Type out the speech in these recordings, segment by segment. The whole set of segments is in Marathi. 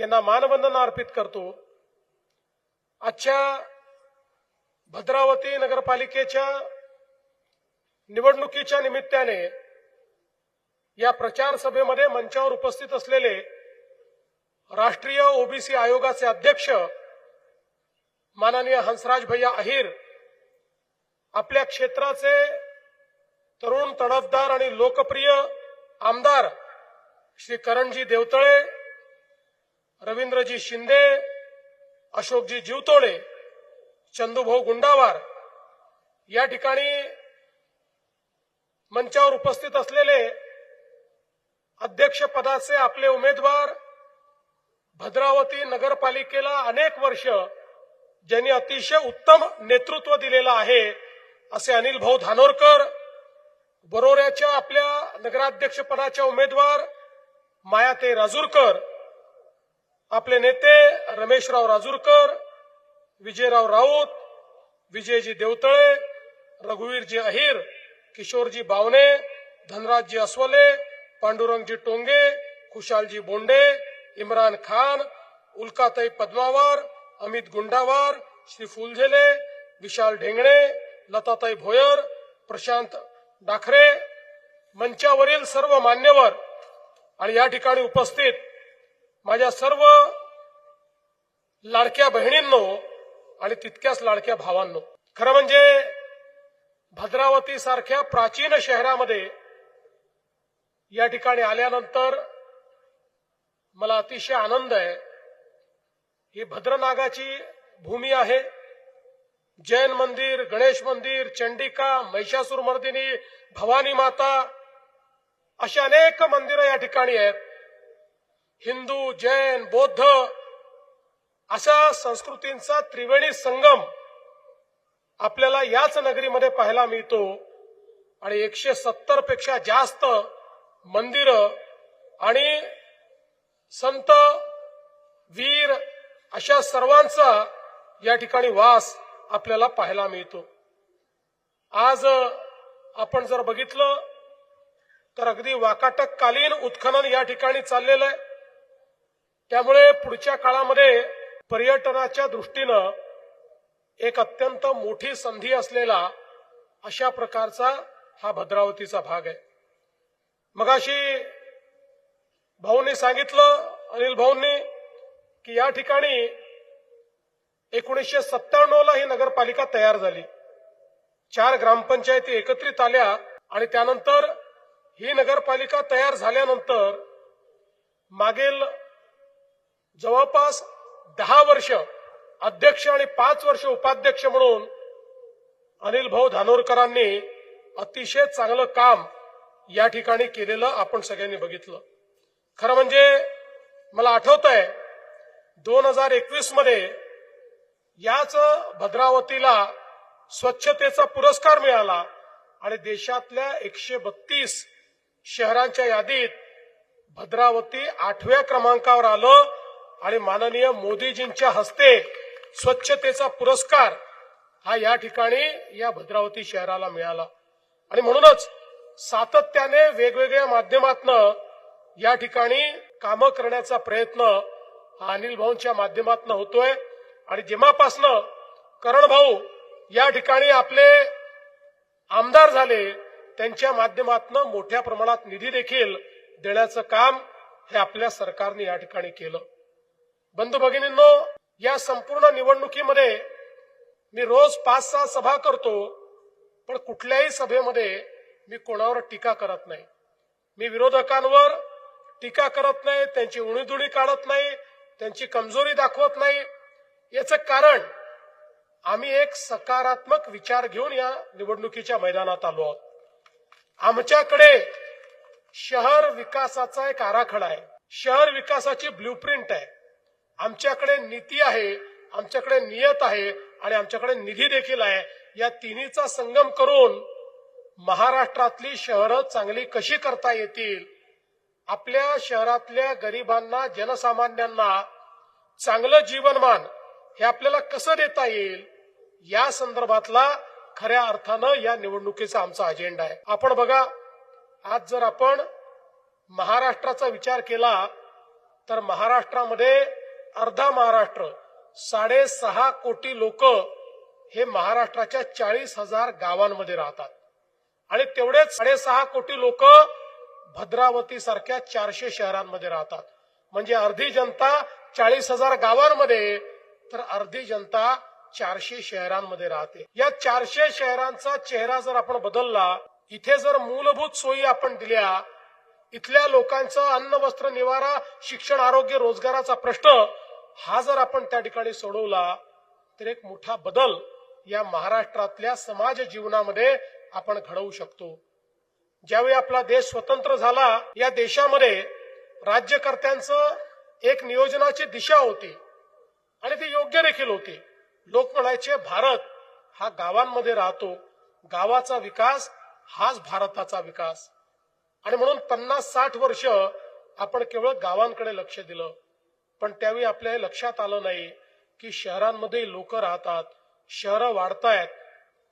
यांना मानवंदना अर्पित करतो. आजच्या भद्रावती नगरपालिकेच्या निवडणुकीच्या निमित्ताने या प्रचार सभेमध्ये मंचावर उपस्थित असलेले राष्ट्रीय ओबीसी आयोगाचे अध्यक्ष माननीय हंसराज भैया अहिर आपल्या क्षेत्राचे तरुण तडफदार आणि लोकप्रिय आमदार श्री करणजी देवतळे रवींद्रजी शिंदे अशोकजी जीवतोडे चंदूभाऊ गुंडावार या ठिकाणी मंचावर उपस्थित असलेले अध्यक्षपदाचे आपले उमेदवार भद्रावती नगरपालिकेला अनेक वर्ष ज्यांनी अतिशय उत्तम नेतृत्व दिलेलं आहे असे अनिल भाऊ धानोरकर बरोऱ्याच्या आपल्या नगराध्यक्षपदाच्या उमेदवार मायाते राजूरकर आपले नेते रमेशराव राजूरकर विजयराव राऊत विजयजी देवतळे रघुवीरजी अहिर किशोरजी बावने धनराजजी अस्वले पांडुरंगजी टोंगे खुशालजी बोंडे इम्रान खान उल्काताई पद्मावार अमित गुंडावार श्री फुलझेले विशाल ढेंगणे लताताई भोयर प्रशांत डाखरे मंचावरील सर्व मान्यवर आणि या ठिकाणी उपस्थित माझ्या सर्व लाडक्या बहिणींनो आणि तितक्याच लाडक्या भावांनो खरं म्हणजे भद्रावती सारख्या प्राचीन शहरामध्ये या ठिकाणी आल्यानंतर मला अतिशय आनंद आहे. ही भद्रनागाची भूमी आहे. जैन मंदिर गणेश मंदिर चंडिका महिषासूर मर्दिनी भवानी माता अशी अनेक मंदिरं या ठिकाणी आहेत. हिंदू जैन बौद्ध अशा संस्कृतींचा त्रिवेणी संगम आपल्याला याच नगरीमध्ये पाहायला मिळतो. आणि एकशे सत्तरपेक्षा जास्त मंदिरं आणि संत वीर अशा सर्वांचा या ठिकाणी वास आपल्याला पाहायला मिळतो. आज आपण जर बघितलं तर अगदी वाकाटककालीन उत्खनन या ठिकाणी चाललेलं आहे. त्यामुळे पुढच्या काळामध्ये पर्यटनाच्या दृष्टीनं एक अत्यंत मोठी संधी असलेला अशा प्रकारचा हा भद्रावतीचा भाग आहे. मगाशी भाऊंनी सांगितलं अनिल भाऊंनी की या ठिकाणी एकोणीसशे सत्त्याण्णवला ही नगरपालिका तयार झाली. चार ग्रामपंचायती एकत्रित आल्या आणि त्यानंतर ही नगरपालिका तयार झाल्यानंतर मागील जवळपास दहा वर्ष अध्यक्ष आणि पाच वर्ष उपाध्यक्ष म्हणून अनिल भाऊ धानोरकरांनी अतिशय चांगलं काम या ठिकाणी केलेलं आपण सगळ्यांनी बघितलं. खरं म्हणजे मला आठवत आहे दोन हजार एकवीसमध्ये याच भद्रावतीला स्वच्छतेचा पुरस्कार मिळाला आणि देशातल्या एकशे बत्तीस शहरांच्या यादीत भद्रावती आठव्या क्रमांकावर आलं. आणि माननीय मोदीजींच्या हस्ते स्वच्छतेचा पुरस्कार हा या ठिकाणी या भद्रावती शहराला मिळाला. आणि म्हणूनच सातत्याने वेगवेगळ्या माध्यमातनं या ठिकाणी कामं करण्याचा प्रयत्न हा अनिल भाऊंच्या माध्यमातनं होतोय. आणि जेव्हापासनं करण भाऊ या ठिकाणी आपले आमदार झाले त्यांच्या माध्यमातनं मोठ्या प्रमाणात निधी देखील देण्याचं काम हे आपल्या सरकारने या ठिकाणी केलं. बंधू भगिनींनो या संपूर्ण निवडणुकीमध्ये मी रोज पाच सहा सभा करतो पण कुठल्याही सभेमध्ये मी कोणावर टीका करत नाही. मी विरोधकांवर टीका करत नाही त्यांची उणीधुणी काढत नाही त्यांची कमजोरी दाखवत नाही. याचं कारण आम्ही एक सकारात्मक विचार घेऊन या निवडणुकीच्या मैदानात आलो आहोत. आमच्याकडे शहर विकासाचा एक आराखडा आहे. शहर विकासाची ब्ल्यूप्रिंट आहे. आमच्याकडे नीती आहे आमच्याकडे नियत आहे आणि आमच्याकडे निधी देखील आहे. या तिन्हीचा संगम करून महाराष्ट्रातली शहरं चांगली कशी करता येतील? आपल्या शहरातल्या गरिबांना जनसामान्यांना चांगलं जीवनमान हे आपल्याला कसं देता येईल? या संदर्भातला खऱ्या अर्थानं या निवडणुकीचा आमचा अजेंडा आहे. आपण बघा आज जर आपण महाराष्ट्राचा विचार केला तर महाराष्ट्रामध्ये अर्धा महाराष्ट्र साडेसहा कोटी लोक हे महाराष्ट्राच्या चाळीस हजार गावांमध्ये राहतात. आणि तेवढेच साडेसहा कोटी लोक भद्रावती सारख्या चारशे शहरांमध्ये राहतात. म्हणजे अर्धी जनता चाळीस हजार गावांमध्ये तर अर्धी जनता चारशे शहरांमध्ये राहते. या चारशे शहरांचा चेहरा जर आपण बदलला इथे जर मूलभूत सोयी आपण दिल्या इथल्या लोकांचं अन्न वस्त्र निवारा शिक्षण आरोग्य रोजगाराचा प्रश्न हा जर आपण त्या ठिकाणी सोडवला तर एक मोठा बदल या महाराष्ट्रातल्या समाज जीवनामध्ये आपण घडवू शकतो. ज्यावेळी आपला देश स्वतंत्र झाला या देशामध्ये राज्यकर्त्यांचं एक नियोजनाची दिशा होती आणि ती योग्य देखील होती. लोक म्हणायचे भारत हा गावांमध्ये राहतो. गावाचा विकास हाच भारताचा विकास. आणि म्हणून पन्नास साठ वर्ष आपण केवळ गावांकडे लक्ष दिलं. पण त्यावेळी आपल्या लक्षात आलं नाही की शहरांमध्ये लोक राहतात शहरं वाढतायत.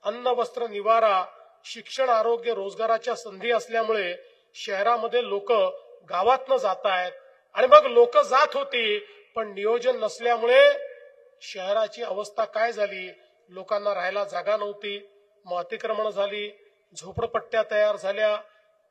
अन्न वस्त्र निवारा शिक्षण आरोग्य रोजगाराच्या संधी असल्यामुळे शहरामध्ये लोक गावातनं जात आहेत आणि मग लोक जात होती पण नियोजन नसल्यामुळे शहराची अवस्था काय झाली? लोकांना राहायला जागा नव्हती. मग अतिक्रमण झाली झोपडपट्ट्या तयार झाल्या.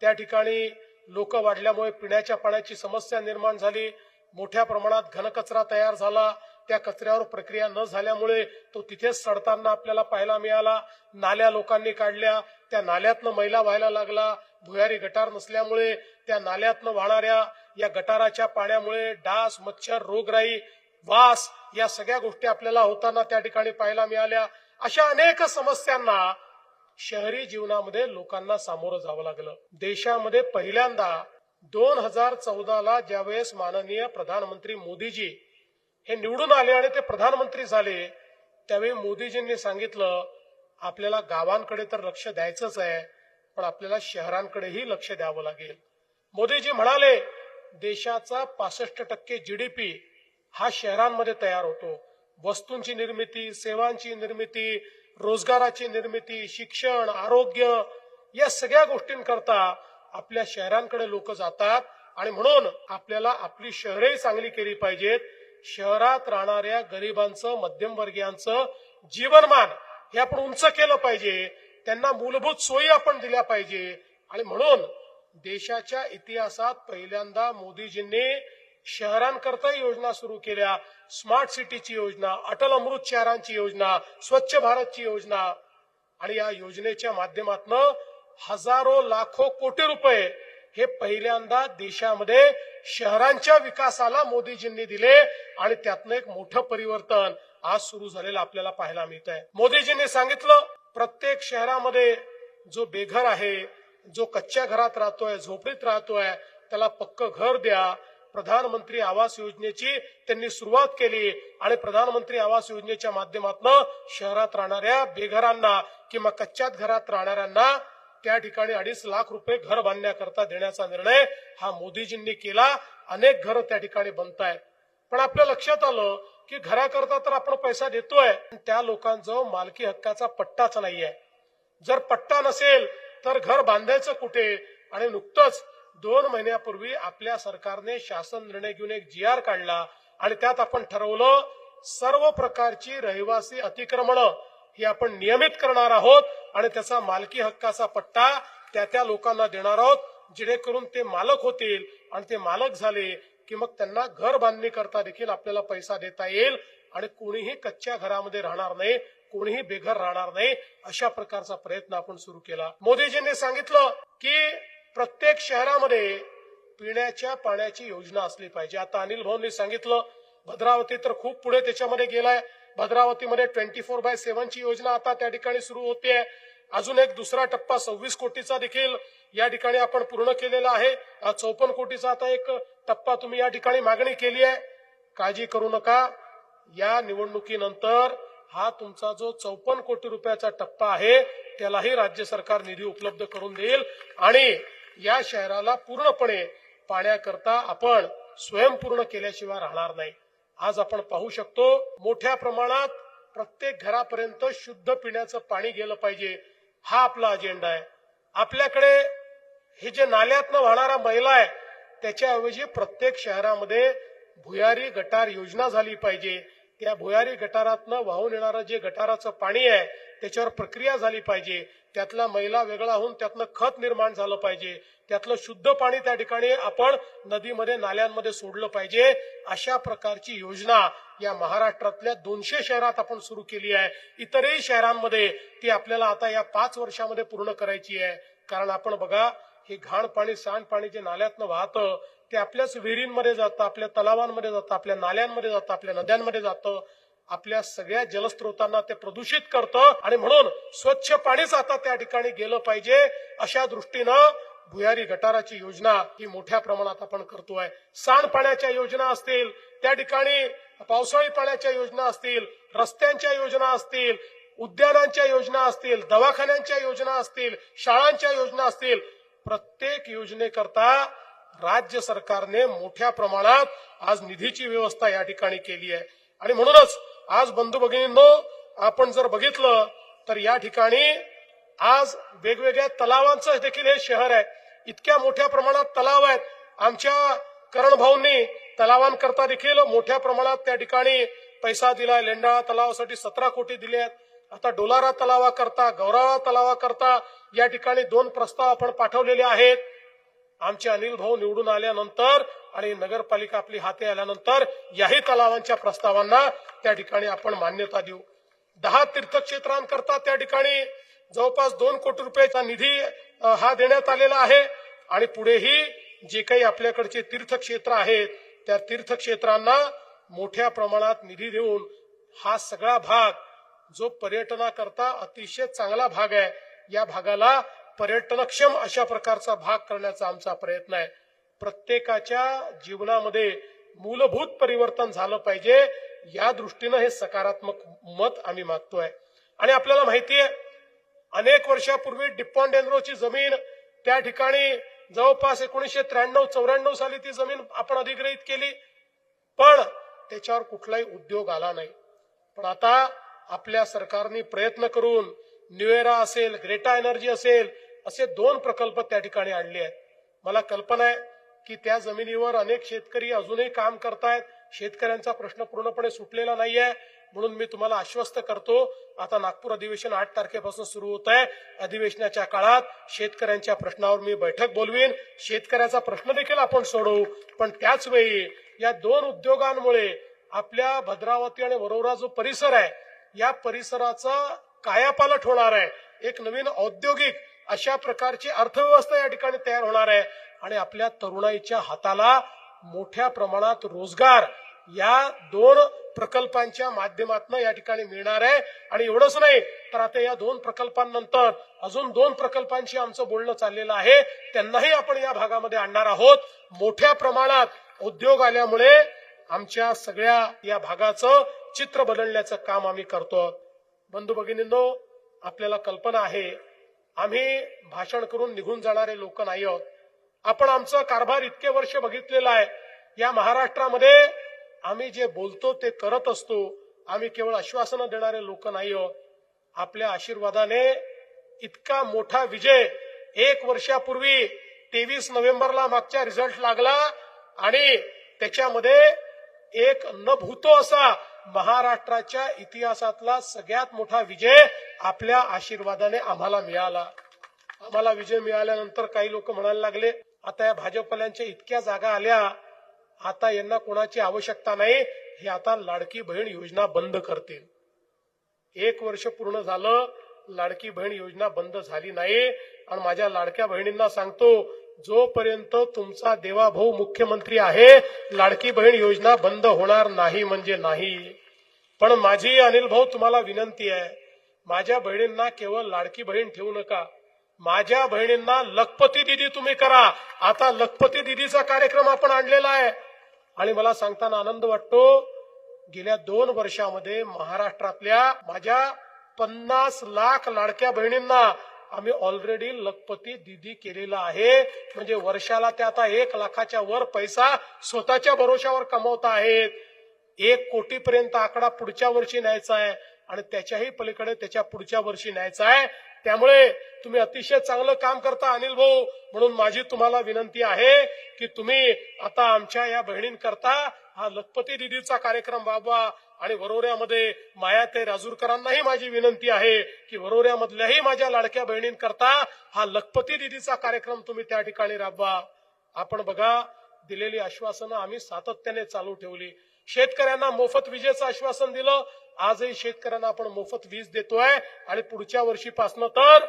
त्या ठिकाणी लोक वाढल्यामुळे पिण्याच्या पाण्याची समस्या निर्माण झाली. मोठ्या प्रमाणात घनकचरा तयार झाला. त्या कचऱ्यावर प्रक्रिया न झाल्यामुळे तो तिथेच सडताना आपल्याला पाहायला मिळाला. नाल्या लोकांनी काढल्या. त्या नाल्यातनं मैला व्हायला लागला. भुयारी गटार नसल्यामुळे त्या नाल्यातनं वाहणाऱ्या या गटाराच्या पाण्यामुळे डास मच्छर रोगराई वास या सगळ्या गोष्टी आपल्याला होताना त्या ठिकाणी पाहायला मिळाल्या. अशा अनेक समस्यांना शहरी जीवनामध्ये लोकांना सामोरं जावं लागलं. देशामध्ये पहिल्यांदा दोन हजार चौदाला ज्यावेळेस माननीय प्रधानमंत्री मोदीजी हे निवडून आले आणि ते प्रधानमंत्री झाले त्यावेळी मोदीजींनी सांगितलं आपल्याला गावांकडे तर लक्ष द्यायचंच आहे पण आपल्याला शहरांकडेही लक्ष द्यावं लागेल. मोदीजी म्हणाले देशाचा पासष्ट टक्के जीडीपी हा शहरांमध्ये तयार होतो. वस्तूंची निर्मिती सेवांची निर्मिती रोजगाराची निर्मिती शिक्षण आरोग्य या सगळ्या गोष्टींकरता आपल्या शहरांकडे लोक जातात आणि म्हणून आपल्याला आपली शहरे चांगली केली पाहिजेत. शहरात राहणाऱ्या गरिबांचं मध्यमवर्गीयांचं जीवनमान हे आपण उंच केलं पाहिजे. त्यांना मूलभूत सोयी आपण दिल्या पाहिजे. आणि म्हणून देशाच्या इतिहासात पहिल्यांदा मोदीजींनी शहरांकरता योजना सुरू केल्या स्मार्ट सिटीची योजना अटल अमृत शहरांची योजना स्वच्छ भारतची योजना. आणि या योजनेच्या माध्यमातून हजारो लाखो कोटी रुपये हे पहिल्यांदा देशामध्ये शहरांच्या विकासाला मोदीजींनी दिले आणि त्यातनं एक मोठं परिवर्तन आज सुरू झालेलं आपल्याला पाहायला मिळत आहे मोदीजींनी सांगितलं प्रत्येक शहरामध्ये जो बेघर आहे जो कच्च्या घरात राहतोय झोपडीत राहतोय त्याला पक्क घर द्या प्रधानमंत्री आवास योजनेची त्यांनी सुरुवात केली आणि प्रधानमंत्री आवास योजनेच्या माध्यमातून शहरात राहणाऱ्या बेघरांना किंवा कच्च्यात घरात राहणाऱ्यांना त्या ठिकाणी अडीच लाख रुपये घर बांधण्याकरता देण्याचा निर्णय हा मोदीजींनी केला. अनेक घरं त्या ठिकाणी बनत आहेत पण आपल्या लक्षात आलं की घराकरता तर आपण पैसा देतोय पण त्या लोकांजवळ मालकी हक्काचा पट्टाच नाहीये. जर पट्टा नसेल तर घर बांधायचं कुठे? आणि नुकतंच दोन महिन्यापूर्वी आपल्या सरकारने शासन निर्णय घेऊन एक जी आर काढला आणि त्यात आपण ठरवलं सर्व प्रकारची रहिवासी अतिक्रमण ही आपण नियमित करणार आहोत आणि त्याचा मालकी हक्काचा पट्टा त्या त्या लोकांना देणार आहोत जेणेकरून ते मालक होतील आणि ते मालक झाले की मग त्यांना घर बांधणी करता देखील आपल्याला पैसा देता येईल आणि कोणीही कच्च्या घरामध्ये राहणार नाही कोणीही बेघर राहणार नाही अशा प्रकारचा प्रयत्न आपण सुरू केला. मोदीजींनी सांगितलं की प्रत्येक शहरामध्ये पिण्याच्या पाण्याची योजना असली पाहिजे. आता अनिल भाऊंनी सांगितलं भद्रावती तर खूप पुढे त्याच्यामध्ये गेलाय. भद्रावतीमध्ये ट्वेंटी फोर बाय सेव्हनची योजना आता त्या ठिकाणी सुरू होते अजून एक दुसरा टप्पा सव्वीस कोटीचा देखील या ठिकाणी आपण पूर्ण केलेला आहे. चौपन्न कोटीचा आता एक टप्पा तुम्ही या ठिकाणी मागणी केली आहे काळजी करू नका. या निवडणुकीनंतर हा तुमचा जो चौपन्न कोटी रुपयाचा टप्पा आहे त्यालाही राज्य सरकार निधी उपलब्ध करून देईल. आणि या शहराला पूर्णपणे पाण्याकरता आपण स्वयंपूर्ण केल्याशिवाय राहणार नाही. आज आपण पाहू शकतो मोठ्या प्रमाणात प्रत्येक घरापर्यंत शुद्ध पिण्याचं पाणी गेलं पाहिजे. हा आपला अजेंडा आहे. आपल्याकडे हे जे नाल्यातनं वाहणारा मैला आहे त्याच्याऐवजी प्रत्येक शहरामध्ये भुयारी गटार योजना झाली पाहिजे. त्या भुयारी गटारातनं वाहून येणारं जे गटाराचं पाणी आहे त्याच्यावर प्रक्रिया झाली पाहिजे. त्यातला मैला वेगळा होऊन त्यातनं खत निर्माण झालं पाहिजे. त्यातलं शुद्ध पाणी त्या ठिकाणी आपण नदीमध्ये नाल्यांमध्ये सोडलं पाहिजे. अशा प्रकारची योजना या महाराष्ट्रातल्या दोनशे शहरात आपण सुरू केली आहे. इतरही शहरांमध्ये ती आपल्याला आता या पाच वर्षामध्ये पूर्ण करायची आहे. कारण आपण बघा हे घाण पाणी सांड पाणी जे नाल्यातनं वाहतं ते आपल्याच विहिरींमध्ये जातं आपल्या तलावांमध्ये जातं आपल्या नाल्यांमध्ये जातं आपल्या नद्यांमध्ये जातं. आपल्या सगळ्या जलस्रोतांना ते प्रदूषित करतं आणि म्हणून स्वच्छ पाणीच आता त्या ठिकाणी गेलं पाहिजे अशा दृष्टीनं भुयारी गटाराची योजना ही मोठ्या प्रमाणात आपण करतोय सांडपाण्याच्या योजना असतील त्या ठिकाणी पावसाळी पाण्याच्या योजना असतील रस्त्यांच्या योजना असतील उद्यानांच्या योजना असतील दवाखान्यांच्या योजना असतील शाळांच्या योजना असतील. प्रत्येक योजनेकरता राज्य सरकारने मोठ्या प्रमाणात आज निधीची व्यवस्था या ठिकाणी केली आहे. आणि म्हणूनच आज बंधू भगिनींनो आपण जर बघितलं तर या ठिकाणी आज वेगवेगळ्या तलावांचं देखील हे शहर आहे. इतक्या मोठ्या प्रमाणात तलाव आहेत. आमच्या करणभाऊंनी तलावांकरता देखील मोठ्या प्रमाणात त्या ठिकाणी पैसा दिलाय लेंडाळा तलावासाठी सतरा कोटी दिले आहेत. आता डोलारा तलावाकरता गौराळा तलावाकरता या ठिकाणी दोन प्रस्ताव आपण पाठवलेले आहेत. आमचे अनिल भाऊ निवडून आल्यानंतर आणि नगरपालिका आपली हाती आल्यानंतर याही तलावांच्या प्रस्तावांना त्या ठिकाणी आपण मान्यता देऊ. दहा तीर्थक्षेत्रांकरता त्या ठिकाणी जवळपास दोन कोटी रुपयाचा निधी हा देण्यात आलेला आहे. आणि पुढेही जे काही आपल्याकडचे तीर्थक्षेत्र आहेत त्या तीर्थक्षेत्रांना मोठ्या प्रमाणात निधी देऊन हा सगळा भाग जो पर्यटनाकरता अतिशय चांगला भाग आहे या भागाला पर्यटनक्षम अशा प्रकारचा भाग करण्याचा आमचा प्रयत्न आहे. प्रत्येकाच्या जीवनामध्ये मूलभूत परिवर्तन झालं पाहिजे या दृष्टीनं हे सकारात्मक मत आम्ही मागतोय. आणि आपल्याला माहितीये अनेक वर्षापूर्वी डिप्पॉन्डेंद्रोची जमीन त्या ठिकाणी जवळपास एकोणीसशे त्र्याण्णव चौऱ्याण्णव साली ती जमीन आपण अधिग्रहित केली. पण त्याच्यावर कुठलाही उद्योग आला नाही. पण आता आपल्या सरकारने प्रयत्न करून न्युएरा असेल ग्रेटा एनर्जी असेल असे दोन प्रकल्प त्या ठिकाणी आणले आहेत. मला कल्पना आहे की त्या जमिनीवर अनेक शेतकरी अजूनही काम करतायत. शेतकऱ्यांचा प्रश्न पूर्णपणे सुटलेला नाहीये. म्हणून मी तुम्हाला आश्वस्त करतो आता नागपूर अधिवेशन आठ तारखेपासून सुरू होत आहे अधिवेशनाच्या काळात शेतकऱ्यांच्या प्रश्नावर मी बैठक बोलवीन. शेतकऱ्याचा प्रश्न देखील आपण सोडवू. पण त्याच वेळी या दोन उद्योगांमुळे आपल्या भद्रावती आणि वरोरा जो परिसर आहे या परिसराचा कायापालट होणार आहे. एक नवीन औद्योगिक अशा प्रकारची अर्थव्यवस्था या ठिकाणी तयार होणार आहे. आणि आपल्या तरुणाईच्या हाताला मोठ्या प्रमाणात रोजगार या दोन प्रकल्पांच्या माध्यमातून या ठिकाणी मिळणार आहे. आणि एवढंच नाही तर आता या दोन प्रकल्पांनंतर अजून दोन प्रकल्पांशी आमचं बोलणं चाललेलं आहे. त्यांनाही आपण या भागामध्ये आणणार आहोत. मोठ्या प्रमाणात उद्योग आल्यामुळे आमच्या सगळ्या या भागाचं चित्र बदलण्याचं काम आम्ही करतो बंधू भगिनींनो आपल्याला कल्पना आहे आम्ही भाषण करून निघून जाणारे लोक नाही आहोत. आपण आमचा कारभार इतके वर्ष बघितलेला आहे. या महाराष्ट्रामध्ये आम्ही जे बोलतो ते करत असतो. आम्ही केवळ आश्वासनं देणारे लोक नाही आहोत. आपल्या आशीर्वादाने इतका मोठा विजय एक वर्षापूर्वी तेवीस नोव्हेंबरला मागच्या रिझल्ट लागला आणि त्याच्यामध्ये एक न भूतो असा महाराष्ट्राच्या इतिहासातला सगळ्यात मोठा विजय आपल्या आशीर्वादाने आम्हाला मिळाला. आम्हाला विजय मिळाल्यानंतर काही लोक म्हणायला लागले आता या भाजपल्यांच्या इतक्या जागा आल्या आता यांना कोणाची आवश्यकता नाही हे आता लाडकी बहीण योजना बंद करतील. एक वर्ष पूर्ण झालं लाडकी बहीण योजना बंद झाली नाही. आणि माझ्या लाडक्या बहिणींना सांगतो जोपर्यंत तुमचा देवाभाऊ मुख्यमंत्री आहे लाडकी बहीण योजना बंद होणार नाही म्हणजे नाही. पण माझी अनिल भाऊ तुम्हाला विनंती आहे माझ्या बहिणींना केवळ लाडकी बहीण ठेवू नका. माझ्या बहिणींना लखपती दिदी तुम्ही करा. आता लखपती दिदीचा कार्यक्रम आपण आणलेला आहे. आणि मला सांगताना आनंद वाटतो गेल्या दोन वर्षामध्ये महाराष्ट्रातल्या माझ्या पन्नास लाख लाडक्या बहिणींना आम्ही ऑलरेडी लखपती दिदी केलेला आहे. म्हणजे वर्षाला त्या आता एक लाखाच्या वर पैसा स्वतःच्या भरोशावर कमवत आहेत. एक कोटीपर्यंत आकडा पुढच्या वर्षी न्यायचा आहे. आणि त्याच्याही पलीकडे त्याच्या पुढच्या वर्षी न्यायचा आहे. त्यामुळे तुम्ही अतिशय चांगलं काम करता अनिल भाऊ. म्हणून माझी तुम्हाला विनंती आहे की तुम्ही आता आमच्या या बहिणींकरता हा लखपती दिदीचा कार्यक्रम वाबवा आणि वरोऱ्यामध्ये मायाते राजूरकरांनाही माझी विनंती आहे की वरोऱ्यामधल्याही माझ्या लाडक्या बहिणींकरता हा लखपती दिदीचा कार्यक्रम तुम्ही त्या ठिकाणी राबवा. आपण बघा दिलेली आश्वासनं आम्ही सातत्याने चालू ठेवली. शेतकऱ्यांना मोफत विजेचं आश्वासन दिलं. आजही शेतकऱ्यांना आपण मोफत वीज देतोय. आणि पुढच्या वर्षीपासनं तर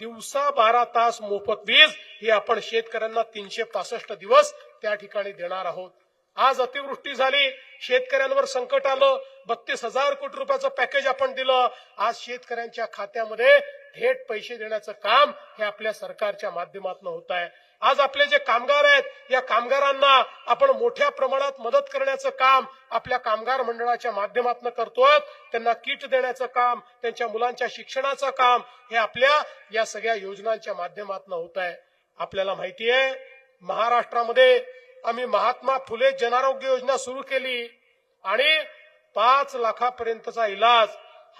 दिवसा बारा तास मोफत वीज ही आपण शेतकऱ्यांना तीनशे पासष्ट दिवस त्या ठिकाणी देणार आहोत. आज अतिवृष्टी झाली. शेतकऱ्यांवर संकट आलं. बत्तीस हजार कोटी रुपयाचं पॅकेज आपण दिलं. आज शेतकऱ्यांच्या खात्यामध्ये थेट पैसे देण्याचं काम हे आपल्या सरकारच्या माध्यमातून होत आहे. आज आपले जे कामगार आहेत या कामगारांना आपण मोठ्या प्रमाणात मदत करण्याचं काम आपल्या कामगार मंडळाच्या माध्यमातून करतोय. त्यांना किट देण्याचं काम त्यांच्या मुलांच्या शिक्षणाचं काम हे आपल्या या सगळ्या योजनांच्या माध्यमातून होत आहे. आपल्याला माहिती आहे महाराष्ट्रामध्ये आम्ही महात्मा फुले जनारोग्य योजना सुरू केली आणि पाच लाखापर्यंतचा इलाज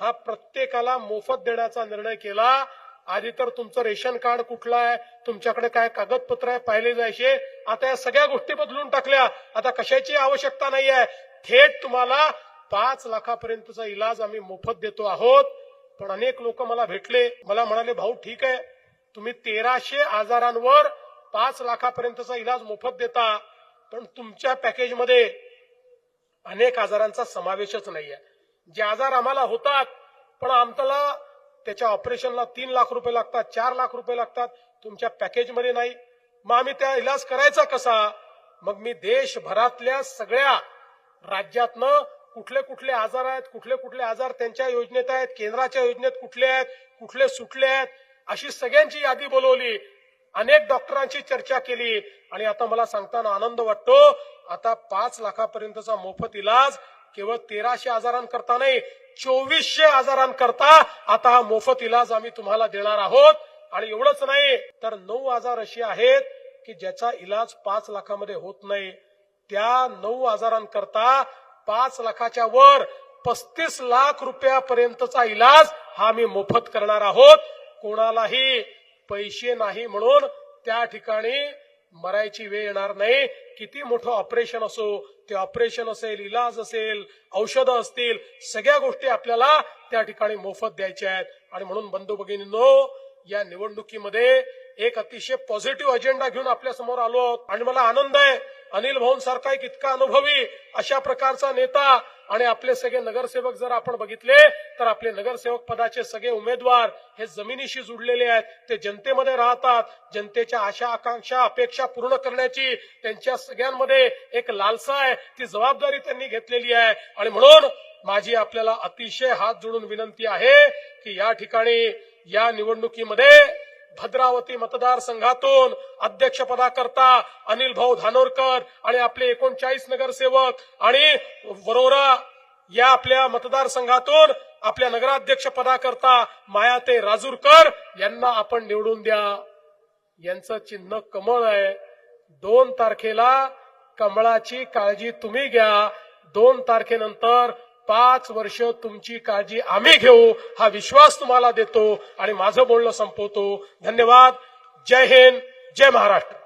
हा प्रत्येकाला मोफत देण्याचा निर्णय केला. आधी तर तुमचं रेशन कार्ड कुठलं आहे? तुमच्याकडे काय कागदपत्र आहे? पाहिले जायचे? आता या सगळ्या गोष्टी बदलून टाकल्या. आता कशाची आवश्यकता नाही आहे थेट तुम्हाला पाच लाखापर्यंतचा इलाज आम्ही मोफत देतो आहोत. पण अनेक लोक मला भेटले. मला म्हणाले भाऊ ठीक आहे. तुम्ही तेराशे आजारांवर पाच लाखापर्यंतचा इलाज मोफत देता. पण तुमच्या पॅकेजमध्ये अनेक आजारांचा समावेशच नाही आहे जे आजार आम्हाला होतात पण आमच्याला त्याच्या ऑपरेशनला तीन लाख रुपये लागतात चार लाख रुपये लागतात. तुमच्या पॅकेजमध्ये नाही. मग आम्ही त्या इलाज करायचा कसा? मग मी देशभरातल्या सगळ्या राज्यातनं कुठले कुठले आजार आहेत कुठले कुठले आजार त्यांच्या योजनेत आहेत केंद्राच्या योजनेत कुठले आहेत कुठले सुटले आहेत अशी सगळ्यांची यादी बोलवली. अनेक डॉक्टरांची चर्चा केली. आणि आता मला सांगताना आनंद वाटतो आता पाच लाखापर्यंतचा मोफत इलाज केवळ तेराशे आजारांकरता नाही चोवीसशे आजारांकरता आता हा मोफत इलाज आम्ही तुम्हाला देणार आहोत. आणि एवढंच नाही तर नऊ आजार असे आहेत की ज्याचा इलाज पाच लाखामध्ये होत नाही. त्या नऊ आजारांकरता पाच लाखाच्या वर पस्तीस लाख रुपयापर्यंतचा इलाज हा मी मोफत करणार आहोत. कोणालाही पैसे नाही म्हणून त्या ठिकाणी मरायची वेळ येणार नाही. किती मोठं ऑपरेशन असो ते ऑपरेशन असेल इलाज असेल औषधं असतील सगळ्या गोष्टी आपल्याला त्या ठिकाणी मोफत द्यायच्या आहेत. आणि म्हणून बंधू भगिनींनो या निवडणुकीमध्ये एक अतिशय पॉझिटिव्ह अजेंडा घेऊन आपल्यासमोर आलो आहोत. आणि मला आनंद आहे. अनिल भाऊन सारखा एक इतका अनुभवी अशा प्रकारचा नेता आणि आपले सगळे नगरसेवक जर आपण बघितले तर आपले नगरसेवक पदाचे सगळे उमेदवार हे जमिनीशी जुडलेले आहेत. ते जनतेमध्ये राहतात. जनतेच्या आशा आकांक्षा अपेक्षा पूर्ण करण्याची त्यांच्या सगळ्यांमध्ये एक लालसा आहे. ती जबाबदारी त्यांनी घेतलेली आहे. आणि म्हणून माझी आपल्याला अतिशय हात जोडून विनंती आहे की या ठिकाणी या निवडणुकीमध्ये भद्रावती मतदारसंघातून अध्यक्षपदाकरता अनिल भाऊ धानोरकर आणि आपले एकोणचाळीस नगरसेवक आणि वरोरा या आपल्या मतदारसंघातून आपल्या नगराध्यक्ष पदाकरता मायाते राजूरकर यांना आपण निवडून द्या. यांचं चिन्ह कमळ आहे. दोन तारखेला कमळाची काळजी तुम्ही घ्या. दोन तारखेनंतर पाच वर्ष तुमची काळजी आम्ही घेऊ हा विश्वास तुम्हाला देतो आणि माझं बोलणं संपवतो. धन्यवाद. जय हिंद. जय महाराष्ट्र.